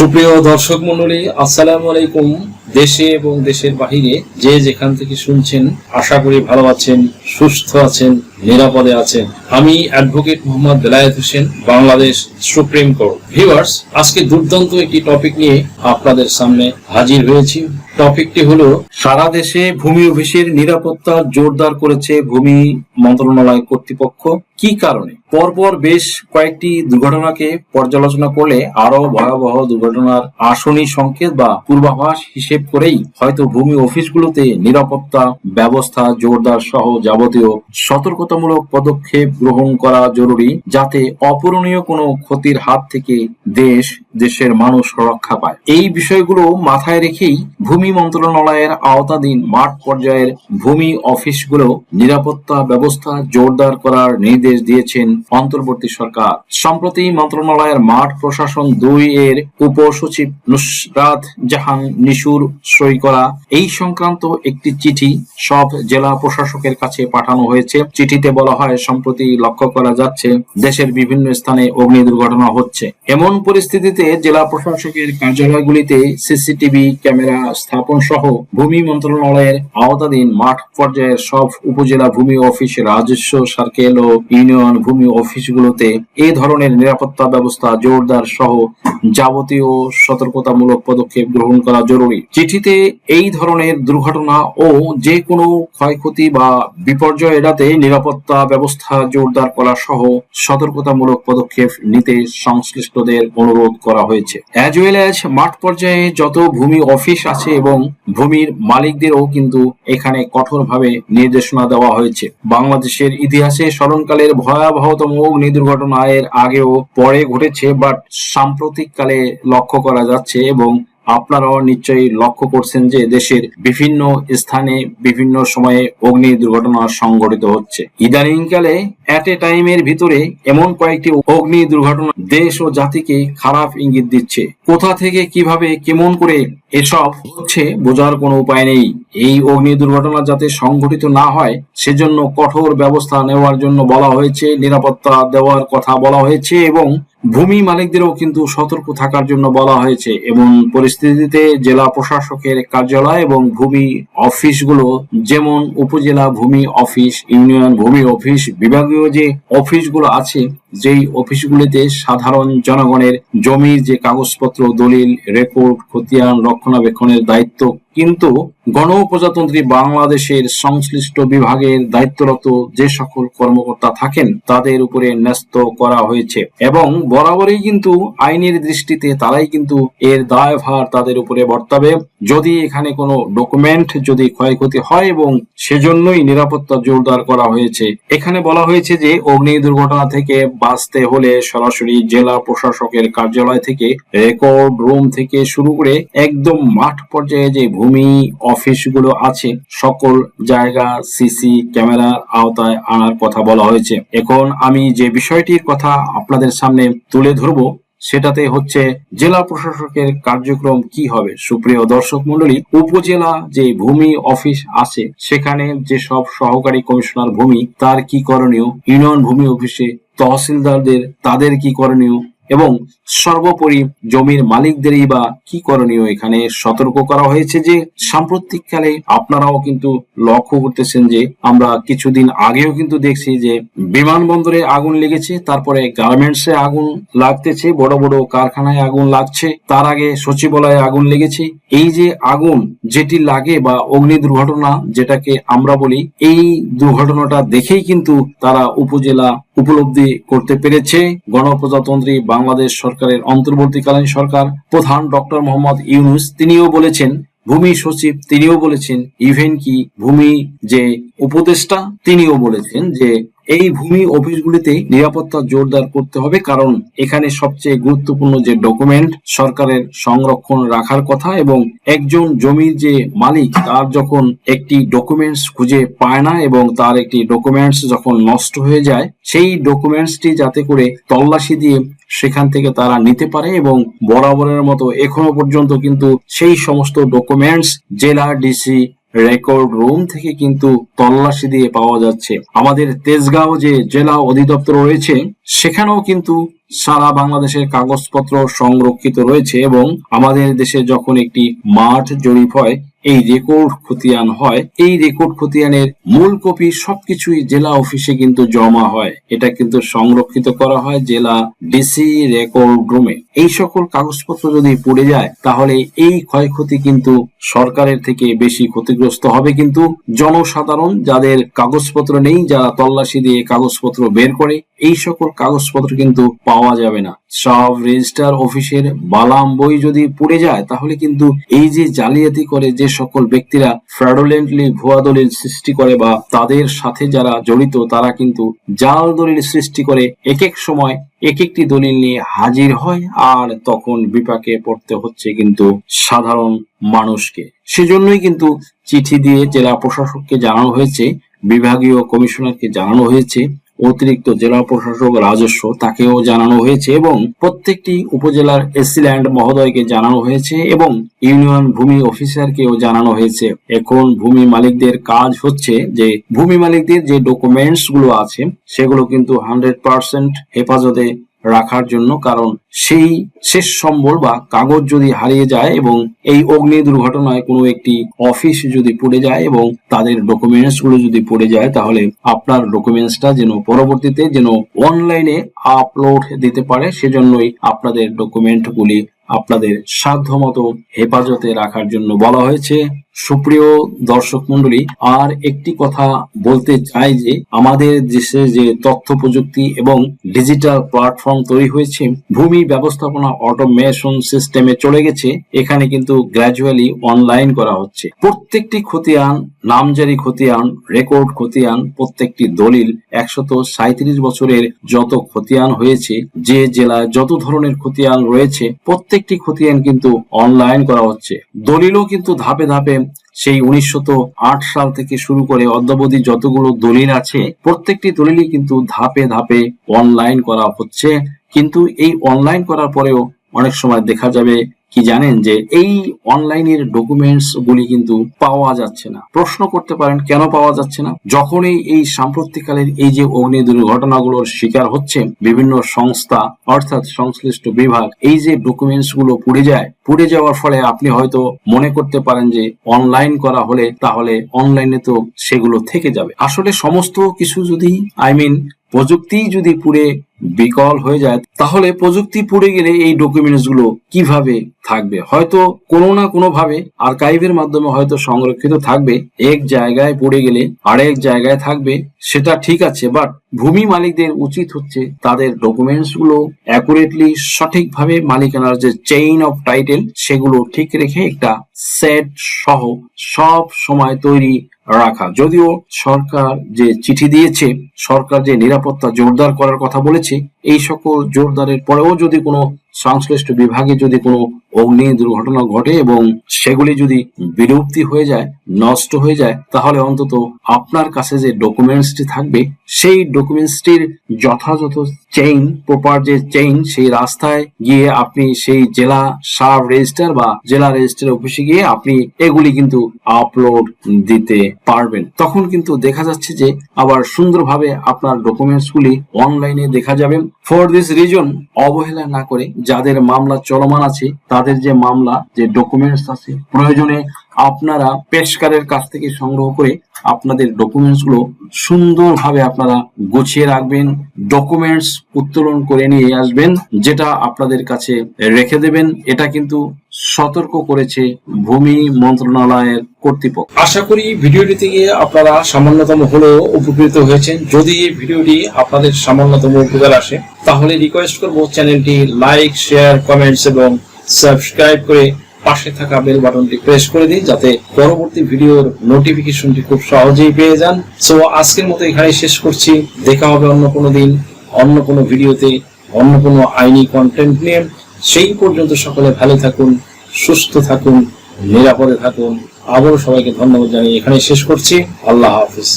সুপ্রিয় দর্শক মন্ডলী আসসালামু আলাইকুম। দেশে এবং দেশের বাহিরে যে যেখান থেকে শুনছেন, আশা করি ভালো আছেন, সুস্থ আছেন, নিরাপদে আছেন। আমি advocate Mohammad Belayet Hossain, Bangladesh supreme court. Viewers, আজকে দুর্দান্ত একটি টপিক নিয়ে আপনাদের সামনে হাজির হয়েছি। টপিকটি হলো, সারা দেশে ভূমি অফিসের নিরাপত্তা জোরদার করেছে ভূমি মন্ত্রণালয় কর্তৃপক্ষ। কি কারণে? পরপর বেশ কয়েকটি দুর্ঘটনাকে পর্যালোচনা করলে আরও ভয়াবহ দুর্ঘটনার আসনি সংকেত বা পূর্বাভাস হিসেব করেই হয়তো ভূমি অফিসগুলোতে নিরাপত্তা ব্যবস্থা, জোরদার সহ যাবতীয় সতর্কতামূলক পদক্ষেপ গ্রহণ করা জরুরি যাতে অপূরণীয় কোনো ক্ষতির হাত থেকে দেশ, দেশের মানুষ রক্ষা পায়। এই বিষয়গুলো মাথায় রেখেই ভূমি মন্ত্রণালয়ের আওতাধীন মাঠ পর্যায়ের ভূমি অফিসগুলো নিরাপত্তা ব্যবস্থা জোরদার করার নির্দেশ দিয়েছেন অন্তর্বর্তী সরকার। সম্প্রতি মন্ত্রণালয়ের মাঠ প্রশাসন দুই এর উপসচিব নুসরাত জাহান নিশুর সই করা। এই সংক্রান্ত একটি চিঠি সব জেলা প্রশাসকের কাছে পাঠানো হয়েছে। চিঠিতে বলা হয়, সম্প্রতি লক্ষ্য করা যাচ্ছে, দেশের বিভিন্ন স্থানে অগ্নি দুর্ঘটনা হচ্ছে। এমন পরিস্থিতিতে জেলা প্রশাসকের কার্যালয়গুলিতে সিসিটিভি ক্যামেরা স্থাপন সহ ভূমি মন্ত্রণালয়ের আওতাধীন মাঠ পর্যায়ের সব উপজেলা ভূমি অফিস, রাজস্ব, সার্কেল ও ইউনিয়ন ভূমি অফিসগুলোতে এ ধরনের নিরাপত্তা ব্যবস্থা জোরদার সহ যাবতীয় সতর্কতামূলক পদক্ষেপ গ্রহণ করা জরুরি। চিঠিতে এই ধরনের দুর্ঘটনা ও যে কোনো ক্ষয়ক্ষতি বা বিপর্যয় এড়াতে নিরাপত্তা ব্যবস্থা জোরদার করা সহ সতর্কতামূলক পদক্ষেপ নিতে সংশ্লিষ্টদের অনুরোধ করা হয়েছে। অ্যাজ ওয়েল অ্যাজ মাঠ পর্যায়ে যত ভূমি অফিস আছে এবং ভূমির মালিকদেরও কিন্তু এখানে কঠোরভাবে নির্দেশনা দেওয়া হয়েছে। বাংলাদেশের ইতিহাসে স্মরণকালের ভয়াবহতম অগ্নি দুর্ঘটনা এর আগেও পরে ঘটেছে বাট সাম্প্রতিক কালে লক্ষ্য করা যাচ্ছে এবং আপনারাও নিশ্চয়ই লক্ষ্য করছেন যে দেশের বিভিন্ন স্থানে বিভিন্ন সময়ে অগ্নি দুর্ঘটনা সংঘটিত হচ্ছে। ইদানিংকালে অ্যাট এ টাইমের ভিতরে এমন কয়েকটি অগ্নি দুর্ঘটনা দেশ ও জাতিকে খারাপ ইঙ্গিত দিচ্ছে। কোথা থেকে কীভাবে, কেমন করে এসব হচ্ছে বোঝার কোনো উপায় নেই। এই অগ্নি দুর্ঘটনা যাতে সংঘটিত না হয়, সেজন্য কঠোর ব্যবস্থা নেওয়ার জন্য বলা হয়েছে, নিরাপত্তা দেওয়ার কথা বলা হয়েছে এবং ভূমি মালিকদেরও কিন্তু সতর্ক থাকার জন্য বলা হয়েছে এবং পরিস্থিতিতে জেলা প্রশাসকের কার্যালয় এবং ভূমি অফিসগুলো যেমন উপজেলা ভূমি অফিস, ইউনিয়ন ভূমি অফিস, বিভাগীয় যে অফিসগুলো আছে, যেই অফিসগুলিতে সাধারণ জনগণের জমির যে কাগজপত্র, দলিল, রেকর্ড, খতিয়ান, রক্ষণাবেক্ষণের দায়িত্ব কিন্তু গণপ্রজাতন্ত্রী বাংলাদেশের সংশ্লিষ্ট বিভাগের দায়িত্বরত যে সকল কর্মকর্তা থাকেন, তাদের উপরে ন্যস্ত করা হয়েছে। এবং বরাবরই কিন্তু আইনের দৃষ্টিতে তারাই কিন্তু এর দায়ভার তাদের উপরে বর্তাবে। যদি এখানে কোনো ডকুমেন্ট যদি ক্ষয়ক্ষতি হয় এবং সেজন্যই নিরাপত্তা জোরদার করা হয়েছে, এখানে বলা হয়েছে যে অগ্নি দুর্ঘটনা থেকে বাঁচতে হলে সরাসরি জেলা প্রশাসকের কার্যালয় থেকে রেকর্ড রুম থেকে শুরু করে একদম মাঠ পর্যায়ে যে ভূমি, অফিসগুলো আছে, সকল জায়গা, সিসি ক্যামেরার আওতায় আনার কথা বলা হয়েছে। এখন আমি যে বিষয়টির কথা আপনাদের সামনে তুলে ধরবো, সেটাতে হচ্ছে জেলা প্রশাসকের কার্যক্রম কি হবে। সুপ্রিয় দর্শক মন্ডলী উপজেলা যে ভূমি অফিস আছে, সেখানে যে সব সহকারী কমিশনার ভূমি, তার কি করণীয়? ইউনিয়ন ভূমি অফিসে তহসিলদারদের, তাদের কি করণীয়? এবং সর্বোপরি জমির মালিকদেরই বা কি করণীয় এখানে সতর্ক করা হয়েছে যে সাম্প্রতিককালে আপনারাও কিন্তু লক্ষ্য করতেছেন যে আমরা কিছুদিন আগেও কিন্তু দেখছি যে বিমানবন্দরে আগুন লেগেছে, তারপরে গার্মেন্টসে আগুন লাগতেছে, বড় বড় কারখানায় আগুন লাগছে, তার আগে সচিবালয়ে আগুন লেগেছে। এই যে আগুন যেটি লাগে বা অগ্নি দুর্ঘটনা যেটাকে আমরা বলি, এই দুর্ঘটনাটা দেখেই কিন্তু তারা উপজেলা উপলব্ধি করতে পেরেছে গণপ্রজাতন্ত্রী বাংলাদেশ সরকারের অন্তর্বর্তীকালীন সরকার প্রধান ডক্টর মোহাম্মদ ইউনুস। তিনিও বলেছেন, ভূমি সচিব তিনিও বলেছেন, ইভেন কি ভূমি যে উপদেষ্টা, তিনিও বলেছেন যে এই ভূমি অফিসগুলিতে নিরাপত্তা জোরদার করতে হবে, কারণ এখানে সবচেয়ে গুরুত্বপূর্ণ যে ডকুমেন্ট সরকারের সংরক্ষণ রাখার কথা এবং একজন জমির যে মালিক, তার যখন একটি ডকুমেন্টস খুঁজে পায় না এবং তার একটি ডকুমেন্টস যখন নষ্ট হয়ে যায়, সেই ডকুমেন্টসটি যাতে করে তল্লাশি দিয়ে সেখান থেকে তারা নিতে পারে এবং বরাবরের মতো এখনও পর্যন্ত কিন্তু সেই সমস্ত ডকুমেন্টস জেলা, ডিসি রেকর্ড রুম থেকে কিন্তু তল্লাশি দিয়ে পাওয়া যাচ্ছে। আমাদের তেজগাঁও যে জেলা অধিদপ্তর রয়েছে, সেখানেও কিন্তু সারা বাংলাদেশের কাগজপত্র সংরক্ষিত রয়েছে এবং আমাদের দেশে যখন একটি মাঠ জরিপ হয় এই রেকর্ড খতিয়ান হয়। এই রেকর্ড খতিয়ানের মূল কপি সবকিছুই জেলা অফিসে কিন্তু জমা হয়। এটা কিন্তু সংরক্ষিত করা হয় জেলা ডিসি রেকর্ড রুমে এই সকল কাগজপত্র যদি পড়ে যায়, তাহলে এই ক্ষয়ক্ষতি কিন্তু সরকারের থেকে বেশি ক্ষতিগ্রস্ত হবে কিন্তু জনসাধারণ যাদের কাগজপত্র নেই, যারা তল্লাশি দিয়ে কাগজপত্র বের করে, এই সকল কাগজপত্র কিন্তু পাওয়া যাবে না। সব রেজিস্টার অফিসের বালাম বই যদি পড়ে যায়, তাহলে কিন্তু এই যে জালিয়াতি করে যে সকল ব্যক্তিরা ফ্রডুলেন্টলি ভুয়া দলিল সৃষ্টি করে বা তাদের সাথে যারা জড়িত, তারা কিন্তু জাল দলিল সৃষ্টি করে এক এক সময় এক একটি দলিল নিয়ে হাজির হয় আর তখন বিপাকে পড়তে হচ্ছে কিন্তু সাধারণ মানুষকে। সেজন্যই কিন্তু চিঠি দিয়ে জেলা প্রশাসককে জানানো হয়েছে, বিভাগীয় কমিশনারকে জানানো হয়েছে অতিরিক্ত জেলা প্রশাসক রাজস্ব তাকেও জানানো হয়েছে এবং প্রত্যেকটি উপজেলার এসিল্যান্ড মহোদয়কে জানানো হয়েছে এবং ইউনিয়ন ভূমি অফিসারকেও জানানো হয়েছে। এখন ভূমি মালিকদের কাজ হচ্ছে যে, ভূমি মালিকদের যে ডকুমেন্টসগুলো আছে, সেগুলো কিন্তু হান্ড্রেড পার্সেন্ট হেফাজতে রাখার জন্য, কারণ সেই শেষ সম্বল বা কাগজ যদি হারিয়ে যায় এবং এই অগ্নি দুর্ঘটনায় কোনো একটি অফিস যদি পড়ে যায় এবং তাদের ডকুমেন্টসগুলো যদি পড়ে যায়, তাহলে আপনার ডকুমেন্টসটা যেন পরবর্তীতে যেন অনলাইনে আপলোড দিতে পারে। সেজন্যই আপনাদের ডকুমেন্ট গুলি আপনাদের সাধ্যমতো হেফাজতে রাখার জন্য বলা হয়েছে। সুপ্রিয় দর্শক মন্ডলী, আর একটি কথা বলতে চাই যে, আমাদের দেশে যে তথ্য প্রযুক্তি এবং ডিজিটাল প্ল্যাটফর্ম তৈরি হয়েছে, ভূমি ব্যবস্থাপনা অটোমেশন সিস্টেমে চলে গেছে, এখানে কিন্তু গ্র্যাজুয়ালি অনলাইন করা হচ্ছে। প্রত্যেকটি খতিয়ান, নামজারি খতিয়ান, রেকর্ড খতিয়ান, প্রত্যেকটি দলিল, একশত সাঁত্রিশ বছরের যত খতিয়ান হয়েছে, যে জেলায় যত ধরনের খতিয়ান রয়েছে, প্রত্যেকটি খতিয়ান কিন্তু অনলাইন করা হচ্ছে। দলিলও কিন্তু ধাপে ধাপে সেই উনিশশো আট সাল থেকে শুরু করে অদ্যাবধি যতগুলো দলিল আছে, প্রত্যেকটি দলিলই কিন্তু ধাপে ধাপে অনলাইন করা হচ্ছে। কিন্তু এই অনলাইন করার পরেও অনেক সময় দেখা যাবে কি জানেন যে এই অনলাইনের ডকুমেন্টস গুলি কিন্তু পাওয়া যাচ্ছে না। প্রশ্ন করতে পারেন, কেন পাওয়া যাচ্ছে না? যখনই এই সাম্প্রতিককালের এই যে অগ্নি দুর্ঘটনাগুলোর শিকার হচ্ছে বিভিন্ন সংস্থা, অর্থাৎ সংশ্লিষ্ট বিভাগ, এই যে ডকুমেন্টসগুলো পুড়ে যায়, পুড়ে যাওয়ার ফলে আপনি হয়তো মনে করতে পারেন যে অনলাইন করা হলে তাহলে অনলাইনে তো সেগুলো থেকে যাবে। আসলে সমস্ত কিছু যদি আই মিন প্রযুক্তি যদি পুড়ে বিকল হয়ে যায়, তাহলে প্রযুক্তি পুড়ে গেলে এই ডকুমেন্টসগুলো কীভাবে থাকবে? হয়তো কোনো না কোনো ভাবে আর্কাইভের মাধ্যমে হয়তো সংরক্ষিত থাকবে। এক জায়গায় পড়ে গেলে আরেক জায়গায় থাকবে, সেটা ঠিক আছে বাট ভূমি মালিকদের উচিত হচ্ছে তাদের ডকুমেন্টসগুলো অ্যাকুরেটলি সঠিকভাবে মালিকানার যে চেইন অফ টাইটেল সেগুলো ঠিক রেখে একটা সেট সহ সব সময় তৈরি রাখা। যদিও সরকার যে চিঠি দিয়েছে, সরকার যে নিরাপত্তা জোরদার করার কথা বলেছে, এই সকল জোরদারের পরেও যদি কোনো সংশ্লিষ্ট বিভাগে যদি কোনো অগ্নি দুর্ঘটনা ঘটে এবং সেগুলি যদি বিলুপ্তি হয়ে যায়, নষ্ট হয়ে যায়, তাহলে অন্তত আপনার কাছে যে ডকুমেন্টসটি থাকবে, সেই ডকুমেন্টসটির যথাযথ চেইন, প্রপার যে চেইন, সেই রাস্তায় গিয়ে আপনি সেই জেলা সাব রেজিস্টার বা জেলা রেজিস্টার অফিসে গিয়ে আপনি এগুলি কিন্তু আপলোড দিতে পারবেন। তখন কিন্তু দেখা যাচ্ছে যে আবার সুন্দরভাবে আপনার ডকুমেন্টস গুলি অনলাইনে দেখা যাবে। ফর দিস রিজন অবহেলা না করে যাদের মামলা চলমান আছে, তাদের যে মামলা, যে ডকুমেন্টস আছে, প্রয়োজনে আপনারা পেশকারের কাছ থেকে সংগ্রহ করে আপনাদের ডকুমেন্টসগুলো সুন্দরভাবে আপনারা গুছিয়ে রাখবেন ডকুমেন্টস উত্তোলন করে নিয়ে আসবেন, যেটা আপনাদের কাছে রেখে দেবেন। এটা কিন্তু সতর্ক করেছে ভূমি মন্ত্রণালয়ের কর্তৃপক্ষ। আশা করি ভিডিওটি থেকে আপনারা সামান্যতম হলেও উপকৃত হয়েছেন। যদি এই ভিডিওটি আপনাদের সামান্যতম উপকার আসে, তাহলে রিকোয়েস্ট করব চ্যানেলটি লাইক শেয়ার কমেন্টস এবং সাবস্ক্রাইব করে পাশে থাকা বেল বাটনটি প্রেস করে দিন, যাতে পরবর্তী ভিডিওর নোটিফিকেশনটি খুব সহজেই পেয়ে যান। সো আজকের মতো এখানেই শেষ করছি। দেখা হবে অন্য কোনো দিন, অন্য কোনো ভিডিওতে, অন্য কোনো আইনি কন্টেন্ট নিয়ে। সেই পর্যন্ত সকলে ভালো থাকুন সুস্থ থাকুন নিরাপদে থাকুন। আবারও সবাইকে ধন্যবাদ জানিয়ে এখানে শেষ করছি। আল্লাহ হাফিজ।